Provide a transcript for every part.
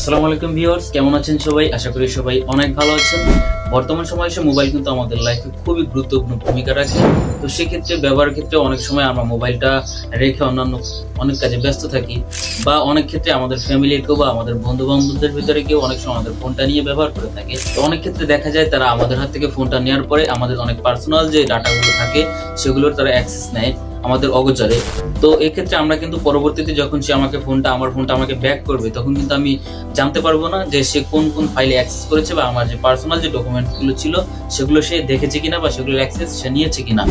আসসালামু আলাইকুম ভিউয়ার্স, কেমন আছেন সবাই? আশা করি সবাই অনেক ভালো আছেন। বর্তমান সময়ে এসে মোবাইল কিন্তু আমাদের লাইফে খুবই গুরুত্বপূর্ণ ভূমিকা রাখে। তো সেক্ষেত্রে, ব্যবহারের ক্ষেত্রে অনেক সময় আমরা মোবাইলটা রেখে অন্যান্য অনেক কাজে ব্যস্ত থাকি বা অনেক ক্ষেত্রে আমাদের ফ্যামিলির কেউ বা আমাদের বন্ধু বান্ধবদের ভিতরে কেউ অনেক সময় আমাদের ফোনটা নিয়ে ব্যবহার করে থাকে। তো অনেক ক্ষেত্রে দেখা যায় তারা আমাদের হাত থেকে ফোনটা নেওয়ার পরে আমাদের অনেক পার্সোনাল যে ডাটাগুলো থাকে, সেগুলোর তারা অ্যাক্সেস নেয়। আমাদের অগোচরে। তো এক্ষেত্রে আমরা কিন্তু পরবর্তীতে যখন সে আমাকে ফোনটা, আমার ফোনটা আমাকে ব্যাক করবে, তখন কিন্তু আমি জানতে পারব না যে সে কোন কোন ফাইলে অ্যাক্সেস করেছে বা আমার যে পার্সোনাল যে ডকুমেন্টসগুলো ছিল, সেগুলো সে দেখেছে কিনা বা সেগুলোর অ্যাক্সেস সে নিয়েছে কিনা।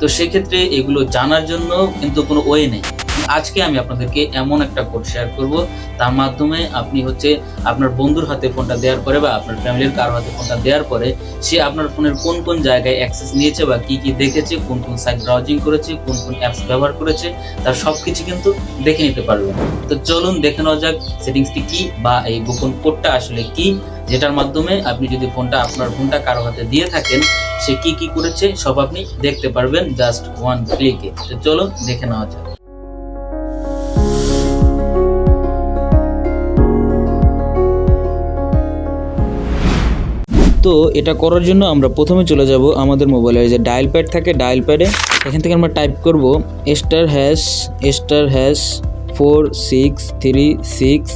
তো সেক্ষেত্রে এগুলো জানার জন্য কিন্তু কোনো ওয়ে নেই। আজকে আমি আপনাদেরকে এমন একটা কোড শেয়ার করব, তার মাধ্যমে আপনি হচ্ছে আপনার বন্ধুর হাতে ফোনটা দেওয়ার পরে বা আপনার ফ্যামিলির কারও হাতে ফোনটা দেওয়ার পরে, সে আপনার ফোনের কোন কোন জায়গায় অ্যাক্সেস নিয়েছে বা কি কি দেখেছে, কোন কোন সাইট ব্রাউজিং করেছে, কোন কোন অ্যাপস ব্যবহার করেছে, তার সব কিছু কিন্তু দেখে নিতে পারবেন তো চলুন দেখে নেওয়া যাক সেটিংসটি কি বা এই গোপন কোডটা আসলে কি, যেটার মাধ্যমে আপনি যদি ফোনটা আপনার ফোনটা কারও হাতে দিয়ে থাকেন, সে কি কি করেছে সব আপনি দেখতে পারবেন জাস্ট ওয়ান ক্লিকে তো চলুন দেখে নেওয়া যাক। তো এটা করার জন্য আমরা প্রথমে চলে যাব আমাদের মোবাইলের যে ডায়াল প্যাড থাকে ডায়াল প্যাডে এখান থেকে আমরা টাইপ করব star hash star hash four six three six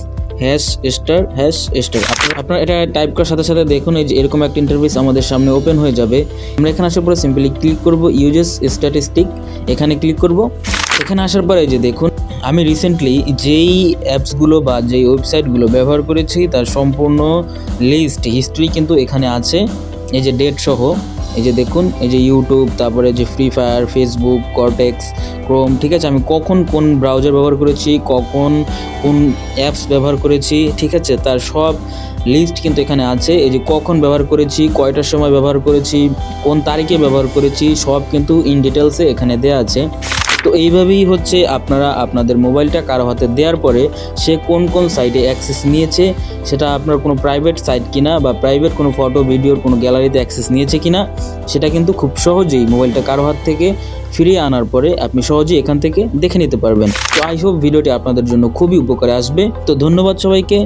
hash star hash star আপনার এটা টাইপ করার সাথে সাথে দেখুন, এই যে এরকম একটা ইন্টারভিউস আমাদের সামনে ওপেন হয়ে যাবে। আমরা এখানে আসার পরে সিম্পলি ক্লিক করব ইউজেস স্ট্যাটিস্টিক এখানে ক্লিক করব। এখানে আসার পরে যে দেখুন, আমি রিসেন্টলি যেই অ্যাপসগুলো বা যেই ওয়েবসাইটগুলো ব্যবহার করেছি, তার সম্পূর্ণ লিস্ট হিস্ট্রি কিন্তু এখানে আছে। এই যে ডেট সহ, এই যে দেখুন, এই যে ইউটিউব তারপরে যে Free Fire Facebook cortex Chrome ঠিক আছে? আমি কখন কোন ব্রাউজার ব্যবহার করেছি, কখন কোন অ্যাপস ব্যবহার করেছি, ঠিক আছে? তার সব লিস্ট কিন্তু এখানে আছে। এই যে কখন ব্যবহার করেছি, কয়টার সময় ব্যবহার করেছি, কোন তারিখে ব্যবহার করেছি, সব কিন্তু ইন ডিটেলসে এখানে দেওয়া আছে। তো এইভাবেই হচ্ছে আপনারা আপনাদের মোবাইলটা কারও হাতে দেওয়ার পরে সে কোন কোন সাইটে অ্যাক্সেস নিয়েছে, সেটা আপনার কোনো প্রাইভেট সাইট কিনা বা প্রাইভেট কোনো ফটো ভিডিওর কোনো গ্যালারিতে অ্যাক্সেস নিয়েছে কিনা, সেটা কিন্তু খুব সহজেই মোবাইলটা কারও হাত থেকে ফিরিয়ে আনার পরে আপনি সহজেই এখান থেকে দেখে নিতে পারবেন। তো আই হোপ ভিডিওটি আপনাদের জন্য খুবই উপকারে আসবে। তো ধন্যবাদ সবাইকে।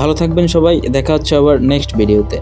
ভালো থাকবেন সবাই। দেখা হচ্ছে আবার নেক্সট ভিডিওতে